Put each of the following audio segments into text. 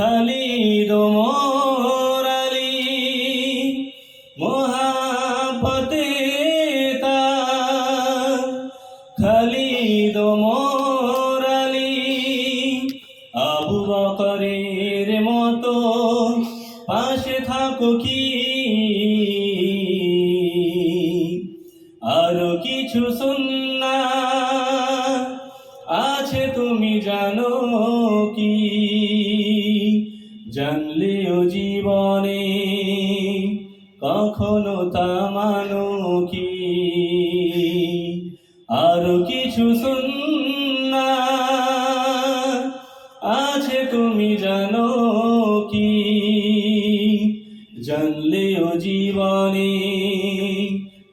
খালিদ মোরালি মহাপতে খালিদ মোরালি আবু বকরের মতো পাশে থাকো কি? আরও কিছু সুন্না আছে তুমি জানো কি? জানলেও জীবনে কখনো তা মানো কি? আরও কিছু সুন্না আছে তুমি জানো কি? জানলেও জীবনে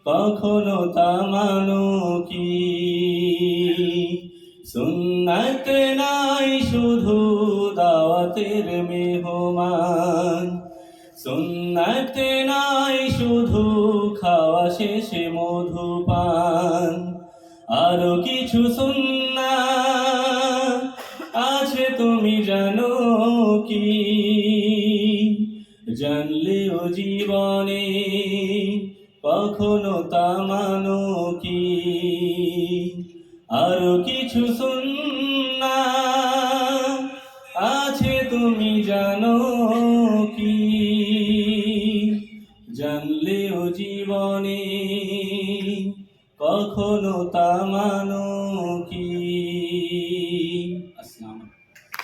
কখনো তা মানো কি? সুন্নাতে নাই শুধু দাওয়াতের মেহমান সুন্নাতে নাই শুধু খাওয়া শেষে মধুপান আরও কিছু সুন্না আছে তুমি জানো কি? জানলেও জীবনে কখনো তা মানো কি? আরও কিছু সুন্না কি? জানলেও জীবনে কখনো তা মানো।